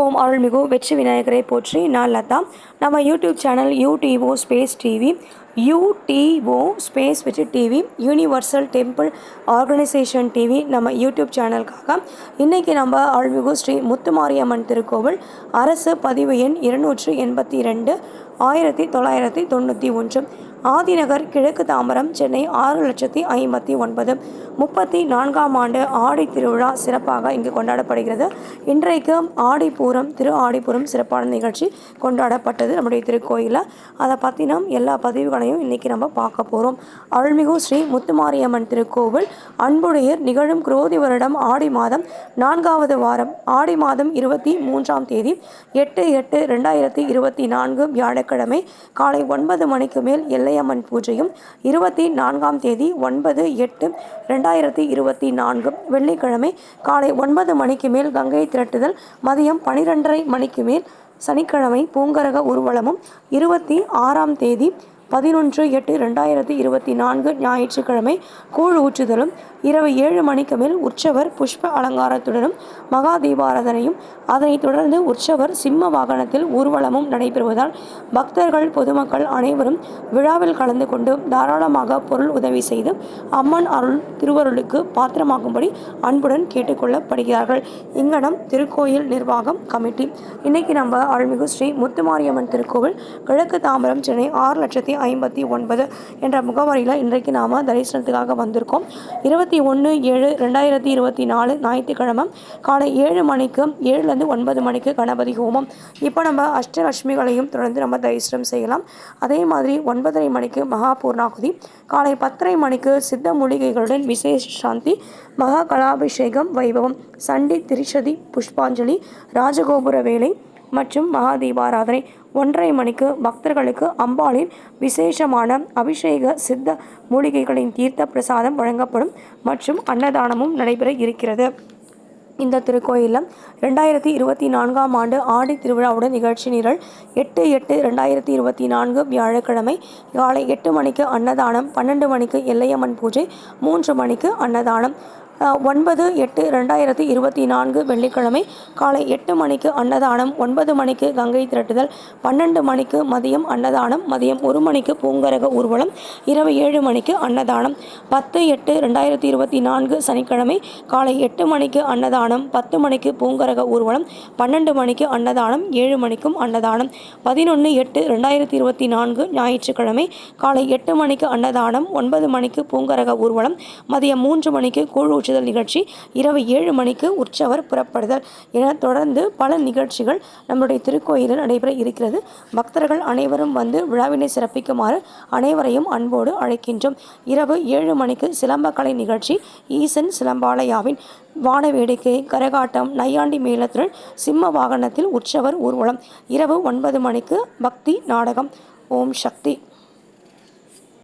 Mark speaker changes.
Speaker 1: ஓம் அருள்மிகு வெற்றி விநாயகரை போற்றி நான் லதா. நம்ம YouTube channel UTO space TV UTO space Vetri TV universal temple organisation TV நம்ம யூடியூப் சேனலுக்காக இன்றைக்கி நம்ம அருள்மிகு ஸ்ரீ முத்துமாரியம்மன் திருக்கோவில் அரசு பதிவு எண் இருநூற்று எண்பத்தி ரெண்டு ஆயிரத்தி தொள்ளாயிரத்தி தொண்ணூற்றி ஒன்று. ஆதிநகர் கிழக்கு தாம்பரம் சென்னை ஆறு லட்சத்தி ஐம்பத்தி ஒன்பது. முப்பத்தி நான்காம் ஆண்டு ஆடி திருவிழா சிறப்பாக இங்கு கொண்டாடப்படுகிறது. இன்றைக்கு ஆடிப்பூரம் திரு ஆடிப்பூரம் சிறப்பான நிகழ்ச்சி கொண்டாடப்பட்டது நம்முடைய திருக்கோயிலில். அதை பற்றின எல்லா பதிவுகளையும் இன்றைக்கி நம்ம பார்க்க போகிறோம் அருள்மிகு ஸ்ரீ முத்துமாரியம்மன் திருக்கோவில் அன்புடையர் நிகழும் குரோதி வருடம் ஆடி மாதம் நான்காவது வாரம். ஆடி மாதம் இருபத்தி மூன்றாம் தேதி எட்டு எட்டு ரெண்டாயிரத்தி இருபத்தி நான்கு வியாழக்கிழமை காலை ஒன்பது மணிக்கு மேல் எல்லை எல்லையம்மன் பூஜையும் இருபத்தி நான்காம் தேதி ஒன்பது எட்டு ரெண்டாயிரத்தி இருபத்தி நான்கு. வெள்ளிக்கிழமை காலை ஒன்பது மணிக்கு மேல் கங்கை திரட்டுதல் மதியம் பனிரெண்டரை மணிக்கு மேல் சனிக்கிழமை பூங்கரக ஊர்வலமும் இருபத்தி ஆறாம் தேதி பதினொன்று எட்டு ரெண்டாயிரத்தி இருபத்தி நான்கு ஞாயிற்றுக்கிழமை கூழ் ஊற்றுதலும் இரவு ஏழு மணிக்கு மேல் உற்சவர் புஷ்ப அலங்காரத்துடனும் மகா தீபாராதனையும் அதனைத் தொடர்ந்து உற்சவர் சிம்ம வாகனத்தில் ஊர்வலமும் நடைபெறுவதால் பக்தர்கள் பொதுமக்கள் அனைவரும் விழாவில் கலந்து கொண்டு தாராளமாக பொருள் உதவி செய்து அம்மன் அருள் திருவருளுக்கு பாத்திரமாகும்படி அன்புடன் கேட்டுக்கொள்ளப்படுகிறார்கள். இங்கனம் திருக்கோயில் நிர்வாகம் கமிட்டி. இன்னைக்கு நம்ம அருள்மிகு ஸ்ரீ முத்துமாரியம்மன் திருக்கோவில் கிழக்கு தாம்பரம் சென்னை ஆறு லட்சத்தி ஐம்பத்தி ஒன்பது என்ற முகவரியில் இன்றைக்கு நாம் தரிசனத்துக்காக வந்திருக்கோம். இருபத்தி ஒன்று ஏழு ரெண்டாயிரத்தி இருபத்தி நாலு ஞாயிற்றுக்கிழமை காலை ஏழு மணிக்கு ஏழுலேருந்து ஒன்பது மணிக்கு கணபதி ஹோமம். இப்போ நம்ம அஷ்டலட்சுமிகளையும் தொடர்ந்து நம்ம தரிசனம் செய்யலாம். அதே மாதிரி ஒன்பதரை மணிக்கு மகா பூர்ணாகுதி காலை பத்தரை மணிக்கு சித்த மூலிகைகளுடன் விசேஷ சாந்தி மகா கலாபிஷேகம் வைபவம் சண்டி திரிஷதி புஷ்பாஞ்சலி ராஜகோபுர வேலை மற்றும் மகா தீபாராதனை ஒன்றரை மணிக்கு பக்தர்களுக்கு அம்பாளின் விசேஷமான அபிஷேக சித்த மூலிகைகளின் தீர்த்த பிரசாதம் வழங்கப்படும் மற்றும் அன்னதானமும் நடைபெற இருக்கிறது. இந்த திருக்கோயிலில் ரெண்டாயிரத்தி இருபத்தி நான்காம் ஆண்டு ஆடி திருவிழாவுடன் நிகழ்ச்சி நிரல் எட்டு எட்டு ரெண்டாயிரத்தி இருபத்தி நான்கு வியாழக்கிழமை காலை எட்டு மணிக்கு அன்னதானம் பன்னெண்டு மணிக்கு எல்லையம்மன் பூஜை மூன்று மணிக்கு அன்னதானம் ஒன்பது எட்டு ரெண்டாயிரத்தி இருபத்தி நான்கு வெள்ளிக்கிழமை காலை எட்டு மணிக்கு அன்னதானம் ஒன்பது மணிக்கு கங்கை திரட்டுதல் பன்னெண்டு மணிக்கு மதியம் அன்னதானம் மதியம் ஒரு மணிக்கு பூங்கரக ஊர்வலம் இரவு ஏழு மணிக்கு அன்னதானம் பத்து எட்டு ரெண்டாயிரத்தி இருபத்தி நான்கு சனிக்கிழமை காலை எட்டு மணிக்கு அன்னதானம் பத்து மணிக்கு பூங்கரக ஊர்வலம் பன்னெண்டு மணிக்கு அன்னதானம் ஏழு மணிக்கும் அன்னதானம் பதினொன்று எட்டு ரெண்டாயிரத்தி இருபத்தி நான்கு ஞாயிற்றுக்கிழமை காலை எட்டு மணிக்கு அன்னதானம் ஒன்பது மணிக்கு பூங்கரக ஊர்வலம் மதியம் மூன்று மணிக்கு கூழ் ஊற்றுதல் நிகழ்ச்சி இரவு ஏழு மணிக்கு உற்சவர் புறப்படுதல் என தொடர்ந்து பல நிகழ்ச்சிகள் நம்முடைய திருக்கோயிலில் நடைபெற இருக்கிறது. பக்தர்கள் அனைவரும் வந்து விழாவினை சிறப்பிக்குமாறு அனைவரையும் அன்போடு அழைக்கின்றோம். இரவு ஏழு மணிக்கு சிலம்பக்கலை நிகழ்ச்சி ஈசன் சிலம்பாலயாவின் வான வேடிக்கை கரகாட்டம் நையாண்டி மேளத்துடன் சிம்ம வாகனத்தில் உற்சவர் ஊர்வலம். இரவு ஒன்பது மணிக்கு பக்தி நாடகம் ஓம் சக்தி.